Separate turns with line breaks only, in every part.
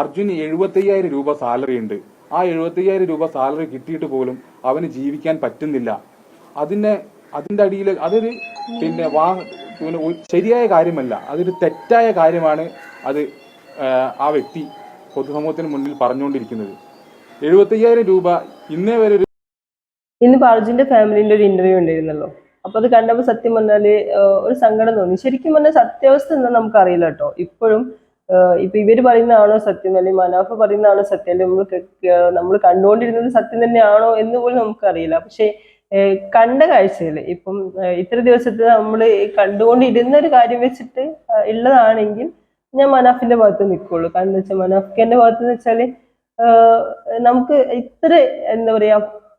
അർജുന് എഴുപത്തയ്യായിരം രൂപ സാലറി ഉണ്ട്. ആ എഴുപത്തയ്യായിരം രൂപ സാലറി കിട്ടിയിട്ട് പോലും അവന് ജീവിക്കാൻ പറ്റുന്നില്ല. അതിനെ അതിന്റെ അടിയിൽ അതൊരു പിന്നെ വാ ശരിയായ കാര്യമല്ല. അതൊരു തെറ്റായ കാര്യമാണ് അത് ആ, വ്യക്തി പൊതുസമൂഹത്തിന് മുന്നിൽ പറഞ്ഞുകൊണ്ടിരിക്കുന്നത്. എഴുപത്തയ്യായിരം രൂപ ഇന്നേ വരെ ഒരു
ഇന്നിപ്പോ അർജുന്റെ ഫാമിലിന്റെ ഒരു ഇന്റർവ്യൂ ഉണ്ടായിരുന്നല്ലോ. അപ്പൊ അത് കണ്ടപ്പോൾ സത്യം പറഞ്ഞാൽ ഒരു സങ്കടം തോന്നി. ശരിക്കും പറഞ്ഞാൽ സത്യാവസ്ഥ എന്താ നമുക്ക് അറിയില്ല കേട്ടോ. ഇപ്പോഴും ഇപ്പൊ ഇവർ പറയുന്നതാണോ സത്യം അല്ലെങ്കിൽ മനാഫ് പറയുന്നതാണോ സത്യം അല്ലെങ്കിൽ നമ്മൾ നമ്മൾ കണ്ടുകൊണ്ടിരുന്നത് സത്യം തന്നെയാണോ എന്ന് പോലും നമുക്കറിയില്ല പക്ഷെ കണ്ട കാഴ്ചയിൽ ഇപ്പം ഇത്ര ദിവസത്തെ നമ്മൾ കണ്ടുകൊണ്ടിരുന്ന ഒരു കാര്യം വെച്ചിട്ട് ഉള്ളതാണെങ്കിൽ ഞാൻ മനാഫിന്റെ ഭാഗത്ത് നിൽക്കുള്ളൂ കാരണം എന്താ വെച്ചാൽ മനാഫിന്റെ ഭാഗത്ത് എന്ന് വെച്ചാൽ ആഹ് നമുക്ക് ഇത്ര എന്താ പറയാ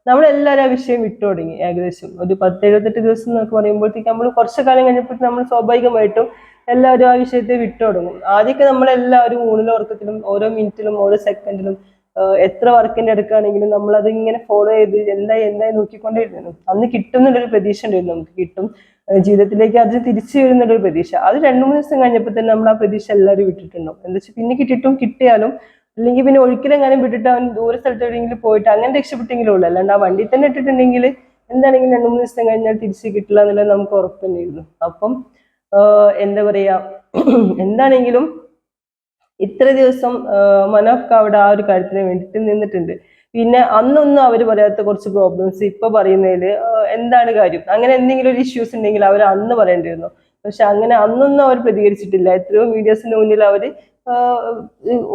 നമ്മളെല്ലാവരും ആ വിഷയം വിട്ടു തുടങ്ങി ഏകദേശം. ഒരു പത്ത് എഴുപത്തെട്ട് ദിവസം എന്നൊക്കെ പറയുമ്പോഴത്തേക്ക് നമ്മൾ കുറച്ച് കാലം കഴിഞ്ഞപ്പോഴത്തേക്ക് നമ്മൾ സ്വാഭാവികമായിട്ടും എല്ലാവരും ആ വിഷയത്തെ വിട്ടു തുടങ്ങും ആദ്യമൊക്കെ നമ്മളെല്ലാവരും ഊണിലും ഉറക്കത്തിലും ഓരോ മിനിറ്റിലും ഓരോ സെക്കൻഡിലും എത്ര വർക്കിന്റെ എടുക്കുകയാണെങ്കിലും നമ്മൾ അത് ഇങ്ങനെ ഫോളോ ചെയ്ത് എന്തായി എന്തായി നോക്കിക്കൊണ്ടേയിരുന്നു. അന്ന് കിട്ടും എന്നുള്ളൊരു പ്രതീക്ഷ ഉണ്ടായിരുന്നു നമുക്ക്. കിട്ടും. ജീവിതത്തിലേക്ക് അത് തിരിച്ചു വരുന്നുള്ളൊരു പ്രതീക്ഷ. അത് രണ്ടു മൂന്ന് ദിവസം കഴിഞ്ഞപ്പോൾ തന്നെ നമ്മൾ ആ പ്രതീക്ഷ എല്ലാവരും വിട്ടിട്ടുണ്ടാവും. എന്താ വെച്ചാൽ പിന്നെ കിട്ടിയിട്ടും കിട്ടിയാലും അല്ലെങ്കിൽ പിന്നെ ഒരിക്കലെങ്ങാനും വിട്ടിട്ട് അവൻ ദൂര സ്ഥലത്ത് എവിടെയെങ്കിലും പോയിട്ട് അങ്ങനെ രക്ഷപ്പെട്ടെങ്കിലും ഉള്ളു. അല്ലാണ്ട് ആ വണ്ടി തന്നെ ഇട്ടിട്ടുണ്ടെങ്കിൽ എന്താണെങ്കിലും രണ്ടു മൂന്ന് ദിവസം കഴിഞ്ഞാൽ തിരിച്ച് കിട്ടില്ല എന്നുള്ളത് നമുക്ക് ഉറപ്പ് തന്നെയായിരുന്നു. അപ്പം എന്താ പറയാ എന്താണെങ്കിലും ഇത്ര ദിവസം മനോഫ് അവിടെ ആ ഒരു കാര്യത്തിന് വേണ്ടിയിട്ട് നിന്നിട്ടുണ്ട്. പിന്നെ അന്നൊന്നും അവർ പറയാത്ത കുറച്ച് പ്രോബ്ലംസ് ഇപ്പൊ പറയുന്നതിൽ എന്താണ് കാര്യം? അങ്ങനെ എന്തെങ്കിലും ഒരു ഇഷ്യൂസ് ഉണ്ടെങ്കിൽ അവർ അന്ന് പറയേണ്ടിയിരുന്നു. പക്ഷെ അങ്ങനെ അന്നൊന്നും അവർ പ്രതികരിച്ചിട്ടില്ല. എത്രയോ മീഡിയസിന്റെ മുന്നിൽ അവർ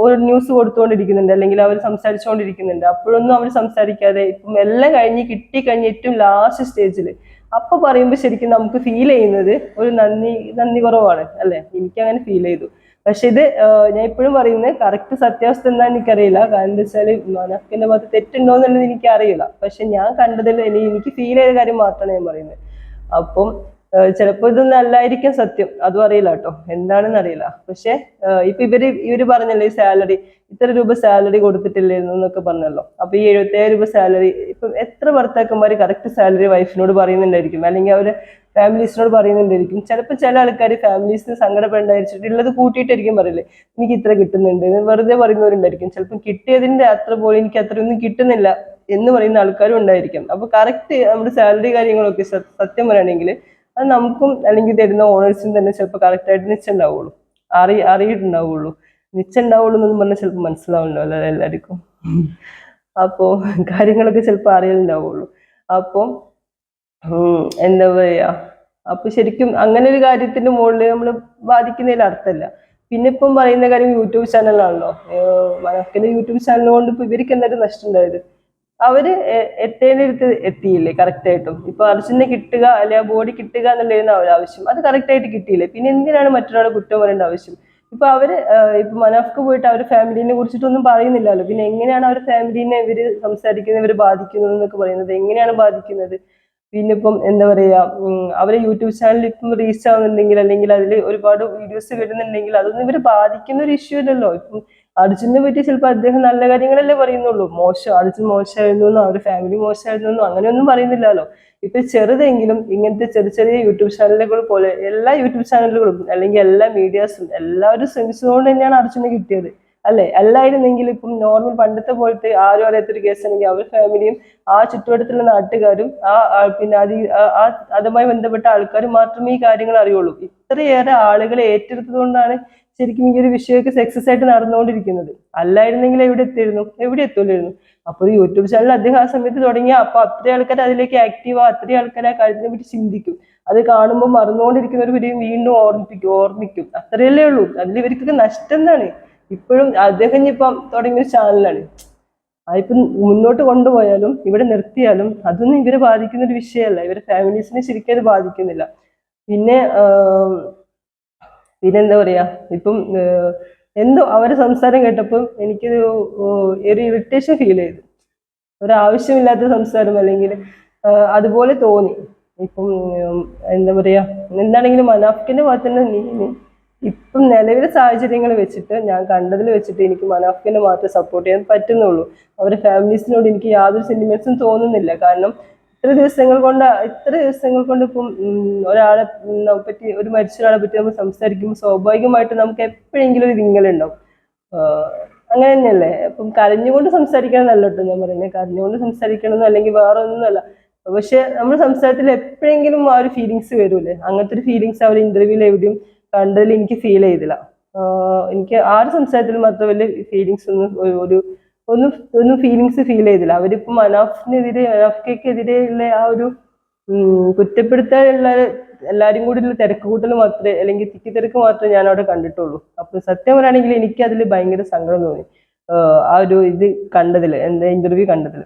ഒരു ന്യൂസ് കൊടുത്തുകൊണ്ടിരിക്കുന്നുണ്ട്. അല്ലെങ്കിൽ അവർ സംസാരിച്ചുകൊണ്ടിരിക്കുന്നുണ്ട്. അപ്പോഴൊന്നും അവർ സംസാരിക്കാതെ ഇപ്പം എല്ലാം കഴിഞ്ഞ് കിട്ടി കഴിഞ്ഞ് ഏറ്റവും ലാസ്റ്റ് സ്റ്റേജിൽ അപ്പൊ പറയുമ്പോൾ ശരിക്കും നമുക്ക് ഫീൽ ചെയ്യുന്നത് ഒരു നന്ദി നന്ദി കുറവാണ് അല്ലെ? എനിക്ക് അങ്ങനെ ഫീൽ ചെയ്തു. പക്ഷെ ഇത് ഞാൻ ഇപ്പോഴും പറയുന്നത് കറക്റ്റ് സത്യാവസ്ഥ എന്താണെന്ന് എനിക്കറിയില്ല. കാരണം എന്താ വെച്ചാൽ മനക്കിന്റെ ഭാഗത്ത് തെറ്റുണ്ടോ എന്നുള്ളത് എനിക്ക് അറിയില്ല പക്ഷെ ഞാൻ കണ്ടതിൽ എനിക്ക് ഫീൽ ചെയ്ത കാര്യം മാത്രമാണ് ഞാൻ പറയുന്നത്. അപ്പം ചിലപ്പോൾ ഇതൊന്നും അല്ലായിരിക്കും സത്യം. അതും അറിയില്ല കേട്ടോ. എന്താണെന്ന് അറിയില്ല. പക്ഷെ ഇപ്പൊ ഇവർ ഇവർ പറഞ്ഞല്ലോ ഈ സാലറി ഇത്ര രൂപ സാലറി കൊടുത്തിട്ടില്ലായിരുന്നു എന്നൊക്കെ പറഞ്ഞല്ലോ. അപ്പൊ ഈ എഴുപത്തേഴ് രൂപ സാലറി ഇപ്പൊ എത്ര ഭർത്താക്കന്മാർ കറക്റ്റ് സാലറി വൈഫിനോട് പറയുന്നുണ്ടായിരിക്കും. അല്ലെങ്കിൽ അവർ ഫാമിലീസിനോട് പറയുന്നുണ്ടായിരിക്കും. ചിലപ്പോൾ ചില ആൾക്കാർ ഫാമിലീസിന് സങ്കടപ്പെടായിരിച്ചിട്ട് ഉള്ളത് കൂട്ടിയിട്ടായിരിക്കും പറയില്ലേ എനിക്ക് ഇത്ര കിട്ടുന്നുണ്ട്. വെറുതെ പറയുന്നവരുണ്ടായിരിക്കും. ചിലപ്പോൾ കിട്ടിയതിന്റെ അത്ര പോലും എനിക്ക് അത്രയൊന്നും കിട്ടുന്നില്ല എന്ന് പറയുന്ന ആൾക്കാരും ഉണ്ടായിരിക്കും. അപ്പൊ കറക്റ്റ് നമ്മുടെ സാലറി കാര്യങ്ങളൊക്കെ സത്യം പറയുകയാണെങ്കിൽ അത് നമുക്കും അല്ലെങ്കിൽ തരുന്ന ഓണേഴ്സിനും തന്നെ ചിലപ്പോൾ കറക്റ്റായിട്ട് നിശ്ചയുണ്ടാവുള്ളൂ അറി അറിയിട്ടുണ്ടാവുള്ളൂ. നിശ്ചയുണ്ടാവുള്ളൂ എന്നൊന്നും പറഞ്ഞാൽ ചിലപ്പോൾ മനസ്സിലാവുന്നുണ്ടാവില്ല എല്ലാവർക്കും അപ്പോ കാര്യങ്ങളൊക്കെ ചിലപ്പോൾ അറിയലുണ്ടാവുള്ളൂ. അപ്പോൾ എന്താ പറയാ അപ്പോൾ ശരിക്കും അങ്ങനെ ഒരു കാര്യത്തിന്റെ മുകളിൽ നമ്മൾ ബാധിക്കുന്നതിൽ അർത്ഥമില്ല പിന്നെ ഇപ്പം പറയുന്ന കാര്യം യൂട്യൂബ് ചാനലാണല്ലോ. മനക്കിന്റെ യൂട്യൂബ് ചാനൽ കൊണ്ട് ഇപ്പൊ ഇവർക്ക് എന്തായാലും നഷ്ടം ഉണ്ടായത്? അവർ എത്തേണ്ടിടത്ത് എത്തിയില്ലേ കറക്റ്റ് ആയിട്ടും? ഇപ്പൊ അർജുനെ കിട്ടുക അല്ലെ ബോഡി കിട്ടുക എന്നുള്ളതായിരുന്നു അവരാവശ്യം അത് കറക്റ്റ് ആയിട്ട് കിട്ടിയില്ലേ? പിന്നെ എന്തിനാണ് മറ്റൊരാളെ കുറ്റം പറയേണ്ട ആവശ്യം? ഇപ്പൊ അവർ ഇപ്പൊ മനാഫ്ക്ക് പോയിട്ട് അവരുടെ ഫാമിലിനെ കുറിച്ചിട്ടൊന്നും പറയുന്നില്ലല്ലോ. പിന്നെ എങ്ങനെയാണ് അവരുടെ ഫാമിലിനെ ഇവർ സംസാരിക്കുന്നത് ഇവർ ബാധിക്കുന്നത് എന്നൊക്കെ പറയുന്നത്? എങ്ങനെയാണ് ബാധിക്കുന്നത്? പിന്നെ ഇപ്പം എന്താ പറയാ അവരെ യൂട്യൂബ് ചാനലിൽ ഇപ്പം റീച്ച് ആവുന്നുണ്ടെങ്കിൽ അല്ലെങ്കിൽ അതിൽ ഒരുപാട് വീഡിയോസ് വരുന്നുണ്ടെങ്കിൽ അതൊന്നും ഇവരെ ബാധിക്കുന്ന ഒരു ഇഷ്യൂ അല്ലല്ലോ ഇപ്പം അർജുനെ പറ്റി ചിലപ്പോൾ അദ്ദേഹം നല്ല കാര്യങ്ങളല്ലേ പറയുന്നുള്ളൂ. മോശം അർജുൻ മോശമായിരുന്നു എന്നോ അവരുടെ ഫാമിലി മോശമായിരുന്നു എന്നോ അങ്ങനെയൊന്നും പറയുന്നില്ലല്ലോ. ഇപ്പൊ ചെറുതെങ്കിലും ഇങ്ങനത്തെ ചെറിയ ചെറിയ യൂട്യൂബ് ചാനലുകൾ പോലെ എല്ലാ യൂട്യൂബ് ചാനലുകളും അല്ലെങ്കിൽ എല്ലാ മീഡിയാസും എല്ലാവരും ശ്രമിച്ചതുകൊണ്ട് തന്നെയാണ് അർജുനെ കിട്ടിയത്. അല്ലെ? അല്ലായിരുന്നെങ്കിൽ ഇപ്പം നോർമൽ പണ്ടത്തെ പോലത്തെ ആരും അറിയാത്തൊരു കേസാണെങ്കിൽ അവർ ഫാമിലിയും ആ ചുറ്റുവട്ടത്തുള്ള നാട്ടുകാരും ആ ആ പിന്നെ അത് ആ- ആ അതുമായി ബന്ധപ്പെട്ട ആൾക്കാരും മാത്രമേ ഈ കാര്യങ്ങൾ അറിയുള്ളൂ. ഇത്രയേറെ ആളുകളെ ഏറ്റെടുത്തതുകൊണ്ടാണ് ശരിക്കും ഈ ഒരു വിഷയമൊക്കെ സക്സസ് ആയിട്ട് നടന്നുകൊണ്ടിരിക്കുന്നത്. അല്ലായിരുന്നെങ്കിൽ എവിടെ എത്തിയിരുന്നു? എവിടെ എത്തൂലായിരുന്നു അപ്പൊ ഒരു യൂട്യൂബ് ചാനൽ അദ്ദേഹം ആ സമയത്ത് തുടങ്ങിയ അപ്പൊ അത്രയും ആൾക്കാർ അതിലേക്ക് ആക്റ്റീവ് അത്രയും ആൾക്കാർ ആ കാര്യത്തിനെ പറ്റി ചിന്തിക്കും. അത് കാണുമ്പോൾ മറന്നുകൊണ്ടിരിക്കുന്നവർ വരെയും വീണ്ടും ഓർമ്മിപ്പിക്കും ഓർമ്മിക്കും. അത്രയല്ലേ ഉള്ളൂ. അതിൽ ഇവർക്കൊക്കെ നഷ്ടം എന്താണ്? ഇപ്പോഴും അദ്ദേഹം ഇപ്പം തുടങ്ങിയ ചാനലാണ് അതിപ്പം മുന്നോട്ട് കൊണ്ടുപോയാലും ഇവിടെ നിർത്തിയാലും അതൊന്നും ഇവരെ ബാധിക്കുന്ന ഒരു വിഷയമല്ല. ഇവരെ ഫാമിലീസിനെ ശരിക്കും അത് ബാധിക്കുന്നില്ല. പിന്നെ പിന്നെന്താ പറയാ? ഇപ്പം എന്തോ അവരെ സംസാരം കേട്ടപ്പോൾ എനിക്കൊരു ഒരു ഇറിറ്റേഷൻ ഫീൽ ചെയ്തു. ഒരാവശ്യമില്ലാത്ത സംസാരം അല്ലെങ്കിൽ അതുപോലെ തോന്നി. ഇപ്പം എന്താ പറയാ? എന്താണെങ്കിലും മനാഫിക്കിന്റെ ഭാഗത്ത് നീ ഇപ്പം നിലവിലെ സാഹചര്യങ്ങൾ വെച്ചിട്ട് ഞാൻ കണ്ടതിൽ വെച്ചിട്ട് എനിക്ക് മനാഫിക്കിനെ മാത്രമേ സപ്പോർട്ട് ചെയ്യാൻ പറ്റുന്നുള്ളൂ. അവരുടെ ഫാമിലീസിനോട് എനിക്ക് യാതൊരു സെന്റിമെന്റ്സും തോന്നുന്നില്ല. കാരണം ഇത്ര ദിവസങ്ങൾ കൊണ്ട് ഇത്ര ദിവസങ്ങൾ കൊണ്ട് ഇപ്പം ഒരാളെ പറ്റി ഒരു മരിച്ച ഒരാളെ പറ്റി നമ്മൾ സംസാരിക്കുമ്പോൾ സ്വാഭാവികമായിട്ട് നമുക്ക് എപ്പോഴെങ്കിലും ഒരു വിങ്ങലുണ്ടാവും. അങ്ങനെ തന്നെയല്ലേ? അപ്പം കരഞ്ഞുകൊണ്ട് സംസാരിക്കണമെന്നല്ല കേട്ടോ ഞാൻ പറയുന്നത് കരഞ്ഞുകൊണ്ട് സംസാരിക്കണമെന്നോ അല്ലെങ്കിൽ വേറെ ഒന്നുമല്ല പക്ഷെ നമ്മുടെ സംസാരത്തിൽ എപ്പോഴെങ്കിലും ആ ഒരു ഫീലിങ്സ് വരൂലേ? അങ്ങനത്തെ ഒരു ഫീലിങ്സ് അവർ ഇന്റർവ്യൂവിൽ എവിടെയും കണ്ടതിൽ എനിക്ക് ഫീൽ ചെയ്തില്ല. എനിക്ക് ആ ഒരു സംസാരത്തിൽ മാത്രം വലിയ ഫീലിങ്സ് ഒന്നും ഒരു- ഒന്നും ഒന്നും ഫീലിങ്സ് ഫീൽ ചെയ്തില്ല. അവരിപ്പം മനാഫിനെതിരെ ഉള്ള ആ ഒരു കുറ്റപ്പെടുത്താനുള്ള എല്ലാരും കൂടി ഉള്ള തിരക്ക് കൂട്ടൽ മാത്രമേ അല്ലെങ്കിൽ തിക്കി തിരക്ക് മാത്രമേ ഞാൻ അവിടെ കണ്ടിട്ടുള്ളൂ. അപ്പൊ സത്യം പറയുകയാണെങ്കിൽ എനിക്ക് അതിൽ ഭയങ്കര സങ്കടം തോന്നി. ആ ഒരു ഇത് കണ്ടതിൽ എന്താ ഇന്റർവ്യൂ കണ്ടതിൽ.